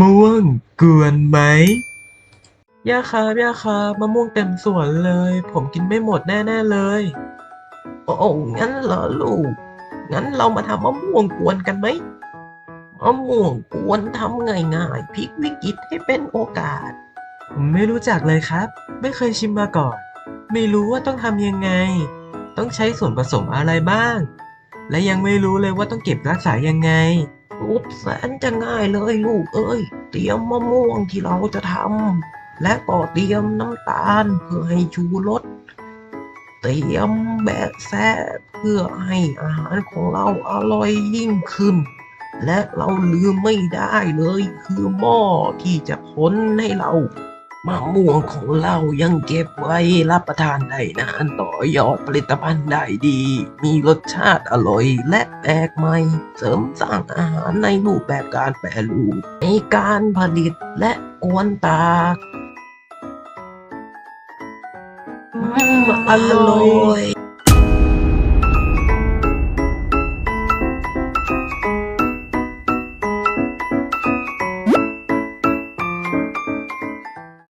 ม่วงกวนไหมย่าครับย่าครับมะม่วงเต็มสวนเลย ผมกินไม่หมดแน่ ๆ เลย โอ้งั้นเหรอลูก งั้นเรามาทำมะม่วงกวนกันไหมมะม่วงกวนทำง่ายๆพลิกวิกฤตให้เป็นโอกาสผมไม่รู้จักเลยครับ ไม่เคยชิมมาก่อน ไม่รู้ว่าต้องทำยังไง ต้องใช้ส่วนผสมอะไรบ้าง และยังไม่รู้เลยว่าต้องเก็บรักษายังไง รูดแสนจะง่ายเลยลูกเอ้ย เตรียมมะม่วงที่เราจะทำและก็เตรียมน้ำตาลเพื่อให้ชูรสเตรียมแบะแซะเพื่อให้อาหารของเราอร่อยยิ่งขึ้น และเราลืมไม่ได้เลยคือหม้อที่จะพ้นให้เรา มะม่วงของเรายังเก็บไว้รับประทานได้นานต่อยอดผลิตภัณฑ์ได้ดี มีรสชาติอร่อยและแปลกใหม่ เสริมสร้างอาหารในรูปแบบการแปรรูปในการผลิตและกวนตากอืมอร่อย